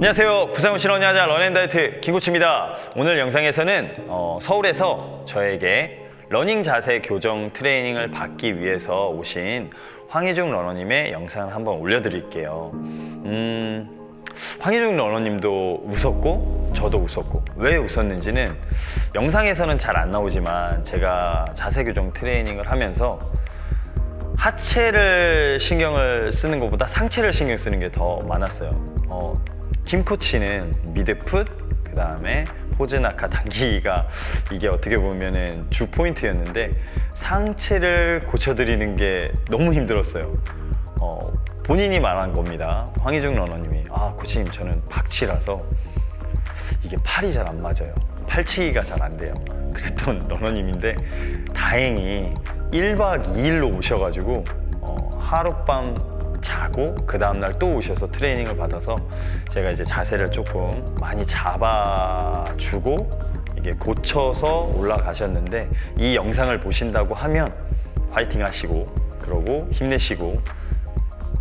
안녕하세요. 부산구 실원야자 런앤다이트 김코치입니다. 오늘 영상에서는 어, 서울에서 저에게 러닝 자세 교정 트레이닝을 받기 위해서 오신 황희중 러너님의 영상을 한번 올려드릴게요. 음, 황희중 러너님도 웃었고 저도 웃었고 왜 웃었는지는 영상에서는 잘 안 나오지만 제가 자세 교정 트레이닝을 하면서 하체를 신경을 쓰는 것보다 상체를 신경 쓰는 게 더 많았어요. 어, 김 코치는 미드풋, 그 다음에 포즈나카 당기기가 이게 어떻게 보면은 주 포인트였는데 상체를 고쳐드리는 게 너무 힘들었어요. 어, 본인이 말한 겁니다. 황희중 러너님이 아 코치님 저는 박치라서 이게 팔이 잘 안 맞아요. 팔치기가 잘 안 돼요. 그랬던 러너님인데 다행히 1박 2일로 오셔가지고 어, 하룻밤 자고 그 다음날 또 오셔서 트레이닝을 받아서 제가 이제 자세를 조금 많이 잡아주고 이게 고쳐서 올라가셨는데 이 영상을 보신다고 하면 화이팅 하시고 그러고 힘내시고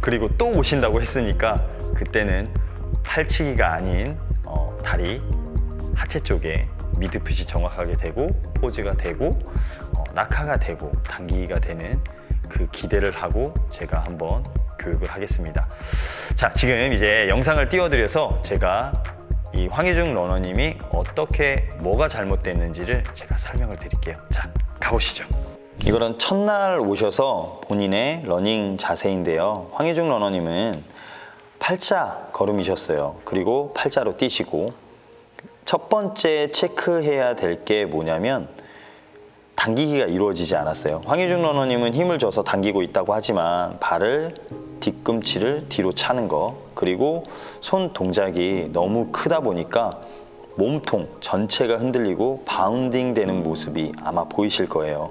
그리고 또 오신다고 했으니까 그때는 팔치기가 아닌 어, 다리 하체 쪽에 미드풋이 정확하게 되고 포즈가 되고 어, 낙하가 되고 당기기가 되는 그 기대를 하고 제가 한번 교육을 하겠습니다. 자, 지금 이제 영상을 띄워드려서 제가 이 황희중 러너님이 어떻게 뭐가 잘못됐는지를 제가 설명을 드릴게요. 자, 가보시죠. 이거는 첫날 오셔서 본인의 러닝 자세인데요. 황희중 러너님은 팔자 걸음이셨어요. 그리고 팔자로 뛰시고 첫 번째 체크해야 될 게 뭐냐면 당기기가 이루어지지 않았어요. 황희중 러너님은 힘을 줘서 당기고 있다고 하지만 발을 뒤꿈치를 뒤로 차는 거 그리고 손 동작이 너무 크다 보니까 몸통 전체가 흔들리고 바운딩 되는 모습이 아마 보이실 거예요.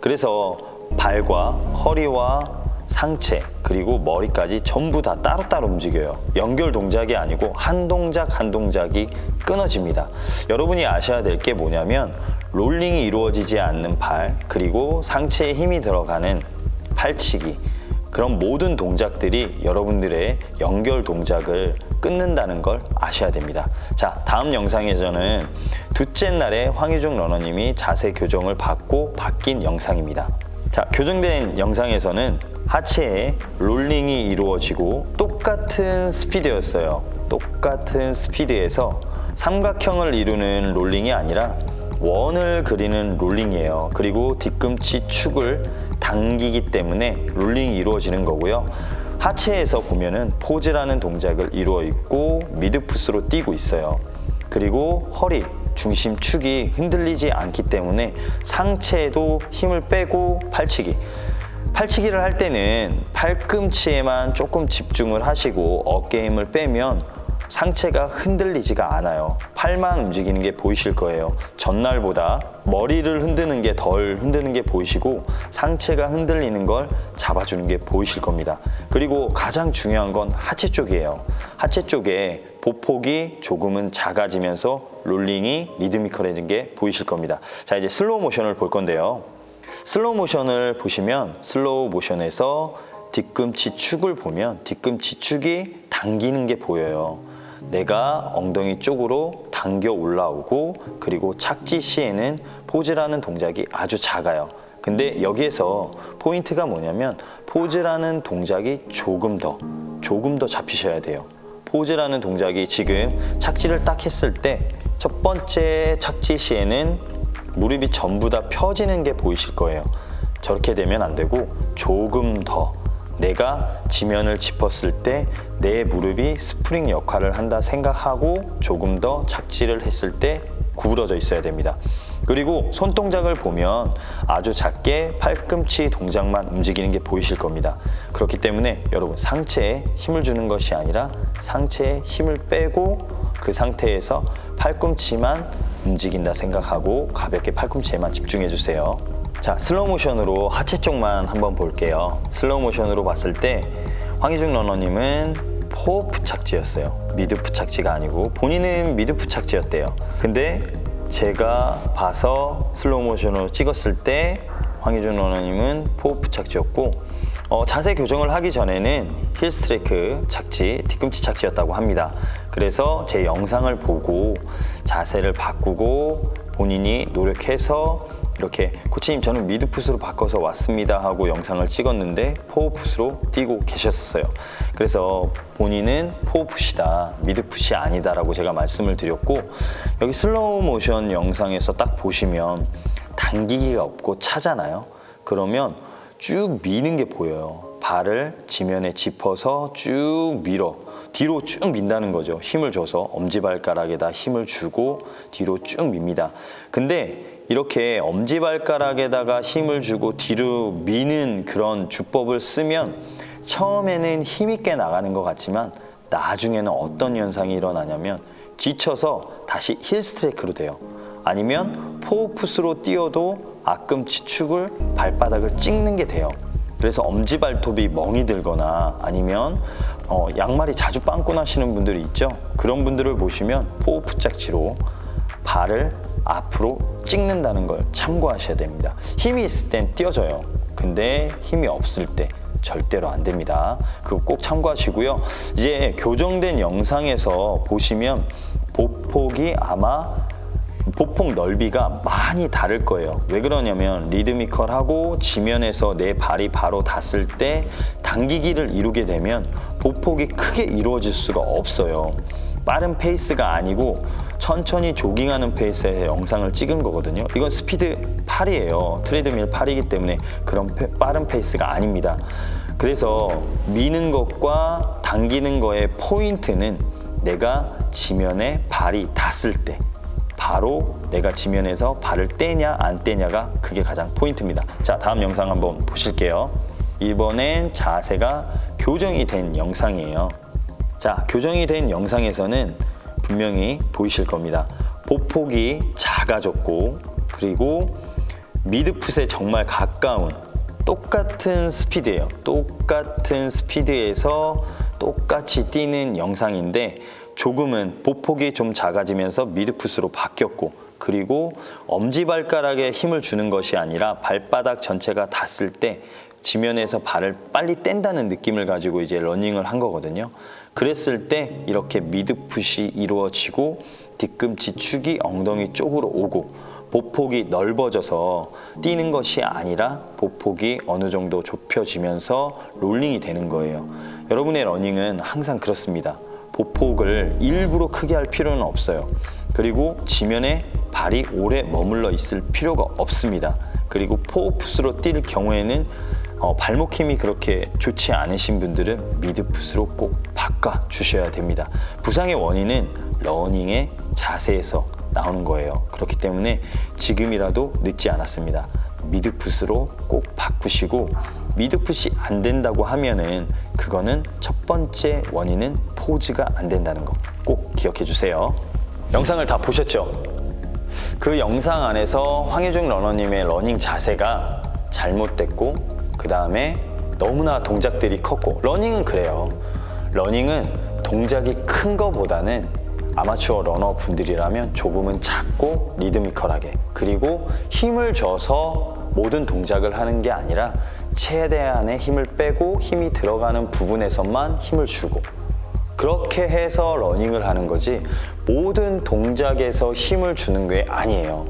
그래서 발과 허리와 상체 그리고 머리까지 전부 다 따로따로 움직여요. 연결 동작이 아니고 한 동작 한 동작이 끊어집니다. 여러분이 아셔야 될 게 뭐냐면 롤링이 이루어지지 않는 팔 그리고 상체에 힘이 들어가는 팔치기 그런 모든 동작들이 여러분들의 연결 동작을 끊는다는 걸 아셔야 됩니다. 자, 다음 영상에서는 둘째 날에 황희중 러너님이 자세 교정을 받고 바뀐 영상입니다. 자, 교정된 영상에서는 하체에 롤링이 이루어지고 똑같은 스피드였어요. 똑같은 스피드에서 삼각형을 이루는 롤링이 아니라 원을 그리는 롤링이에요. 그리고 뒤꿈치 축을 당기기 때문에 롤링이 이루어지는 거고요. 하체에서 보면은 포즈라는 동작을 이루어 있고 미드풋으로 뛰고 있어요. 그리고 허리, 중심 축이 흔들리지 않기 때문에 상체에도 힘을 빼고 팔치기. 팔치기를 할 때는 팔꿈치에만 조금 집중을 하시고 어깨 힘을 빼면 상체가 흔들리지가 않아요. 팔만 움직이는 게 보이실 거예요. 전날보다 머리를 흔드는 게 덜 흔드는 게 보이시고 상체가 흔들리는 걸 잡아주는 게 보이실 겁니다. 그리고 가장 중요한 건 하체 쪽이에요. 하체 쪽에 보폭이 조금은 작아지면서 롤링이 리드미컬해진 게 보이실 겁니다. 자, 이제 슬로우 모션을 볼 건데요. 슬로우 모션을 보시면 슬로우 모션에서 뒤꿈치 축을 보면 뒤꿈치 축이 당기는 게 보여요. 내가 엉덩이 쪽으로 당겨 올라오고 그리고 착지 시에는 포즈라는 동작이 아주 작아요. 근데 여기에서 포인트가 뭐냐면 포즈라는 동작이 조금 더 조금 더 잡히셔야 돼요. 포즈라는 동작이 지금 착지를 딱 했을 때 첫 번째 착지 시에는 무릎이 전부 다 펴지는 게 보이실 거예요. 저렇게 되면 안 되고 조금 더 내가 지면을 짚었을 때 내 무릎이 스프링 역할을 한다 생각하고 조금 더 착지를 했을 때 구부러져 있어야 됩니다. 그리고 손동작을 보면 아주 작게 팔꿈치 동작만 움직이는 게 보이실 겁니다. 그렇기 때문에 여러분 상체에 힘을 주는 것이 아니라 상체에 힘을 빼고 그 상태에서 팔꿈치만 움직인다 생각하고 가볍게 팔꿈치에만 집중해 주세요. 자, 슬로우 모션으로 하체 쪽만 한번 볼게요. 슬로우 모션으로 봤을 때 황희중 러너님은 포프 착지였어요. 미드풋 착지가 아니고 본인은 미드풋 착지였대요. 근데 제가 봐서 슬로우 모션으로 찍었을 때 황희중 러너님은 포프 착지였고 어, 자세 교정을 하기 전에는 힐 스트레이크 착지, 뒤꿈치 착지였다고 합니다. 그래서 제 영상을 보고 자세를 바꾸고 본인이 노력해서 이렇게 코치님 저는 미드풋으로 바꿔서 왔습니다 하고 영상을 찍었는데 포어풋으로 뛰고 계셨었어요. 그래서 본인은 포어풋이다, 미드풋이 아니다라고 제가 말씀을 드렸고 여기 슬로우 모션 영상에서 딱 보시면 당기기가 없고 차잖아요. 그러면 쭉 미는 게 보여요. 발을 지면에 짚어서 쭉 밀어 뒤로 쭉 민다는 거죠. 힘을 줘서 엄지발가락에다 힘을 주고 뒤로 쭉 밉니다. 근데 이렇게 엄지발가락에다가 힘을 주고 뒤로 미는 그런 주법을 쓰면 처음에는 힘있게 나가는 것 같지만 나중에는 어떤 현상이 일어나냐면 지쳐서 다시 힐스트레이크로 돼요. 아니면 포우풋으로 뛰어도 앞꿈치 축을 발바닥을 찍는 게 돼요. 그래서 엄지발톱이 멍이 들거나 아니면 어, 양말이 자주 빵꾸 나시는 분들이 있죠. 그런 분들을 보시면 포우풋 짝지로 발을 앞으로 찍는다는 걸 참고하셔야 됩니다. 힘이 있을 땐 뛰어져요. 근데 힘이 없을 때 절대로 안 됩니다. 그거 꼭 참고하시고요. 이제 교정된 영상에서 보시면 보폭이 아마 보폭 넓이가 많이 다를 거예요. 왜 그러냐면 리드미컬하고 지면에서 내 발이 바로 닿았을 때 당기기를 이루게 되면 보폭이 크게 이루어질 수가 없어요. 빠른 페이스가 아니고 천천히 조깅하는 페이스의 영상을 찍은 거거든요. 이건 스피드 8이에요. 트레드밀 8이기 때문에 그런 페- 빠른 페이스가 아닙니다. 그래서 미는 것과 당기는 거의 포인트는 내가 지면에 발이 닿았을 때 바로 내가 지면에서 발을 떼냐 안 떼냐가 그게 가장 포인트입니다. 자, 다음 영상 한번 보실게요. 이번엔 자세가 교정이 된 영상이에요. 자, 교정이 된 영상에서는 분명히 보이실 겁니다. 보폭이 작아졌고 그리고 미드풋에 정말 가까운 똑같은 스피드예요. 똑같은 스피드에서 똑같이 뛰는 영상인데 조금은 보폭이 좀 작아지면서 미드풋으로 바뀌었고 그리고 엄지발가락에 힘을 주는 것이 아니라 발바닥 전체가 닿았을 때 지면에서 발을 빨리 뗀다는 느낌을 가지고 이제 러닝을 한 거거든요. 그랬을 때 이렇게 미드 풋이 이루어지고 뒤꿈치 축이 엉덩이 쪽으로 오고 보폭이 넓어져서 뛰는 것이 아니라 보폭이 어느 정도 좁혀지면서 롤링이 되는 거예요. 여러분의 러닝은 항상 그렇습니다. 보폭을 일부러 크게 할 필요는 없어요. 그리고 지면에 발이 오래 머물러 있을 필요가 없습니다. 그리고 포어풋으로 뛸 경우에는 어, 발목 힘이 그렇게 좋지 않으신 분들은 미드풋으로 꼭 바꿔 주셔야 됩니다. 부상의 원인은 러닝의 자세에서 나오는 거예요. 그렇기 때문에 지금이라도 늦지 않았습니다. 미드풋으로 꼭 바꾸시고 미드풋이 안 된다고 하면은 그거는 첫 번째 원인은 포즈가 안 된다는 거 꼭 기억해 주세요. 영상을 다 보셨죠? 그 영상 안에서 황혜중 러너님의 러닝 자세가 잘못됐고 그 다음에 너무나 동작들이 컸고 러닝은 그래요. 러닝은 동작이 큰 거보다는 아마추어 러너 분들이라면 조금은 작고 리드미컬하게 그리고 힘을 줘서 모든 동작을 하는 게 아니라 최대한의 힘을 빼고 힘이 들어가는 부분에서만 힘을 주고 그렇게 해서 러닝을 하는 거지 모든 동작에서 힘을 주는 게 아니에요.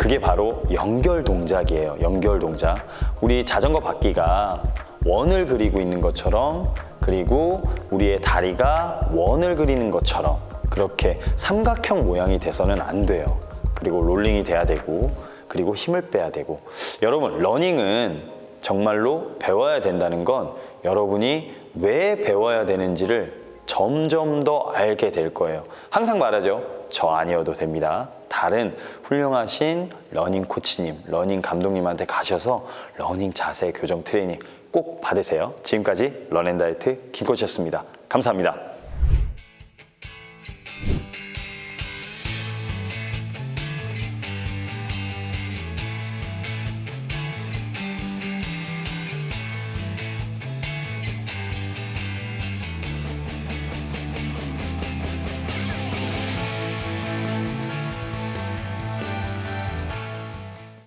그게 바로 연결 동작이에요. 연결 동작. 우리 자전거 바퀴가 원을 그리고 있는 것처럼 그리고 우리의 다리가 원을 그리는 것처럼 그렇게 삼각형 모양이 돼서는 안 돼요. 그리고 롤링이 돼야 되고 그리고 힘을 빼야 되고 여러분 러닝은 정말로 배워야 된다는 건 여러분이 왜 배워야 되는지를 점점 더 알게 될 거예요. 항상 말하죠. 저 아니어도 됩니다. 다른 훌륭하신 러닝 코치님, 러닝 감독님한테 가셔서 러닝 자세 교정 트레이닝 꼭 받으세요. 지금까지 런앤다이트 김코치였습니다. 감사합니다.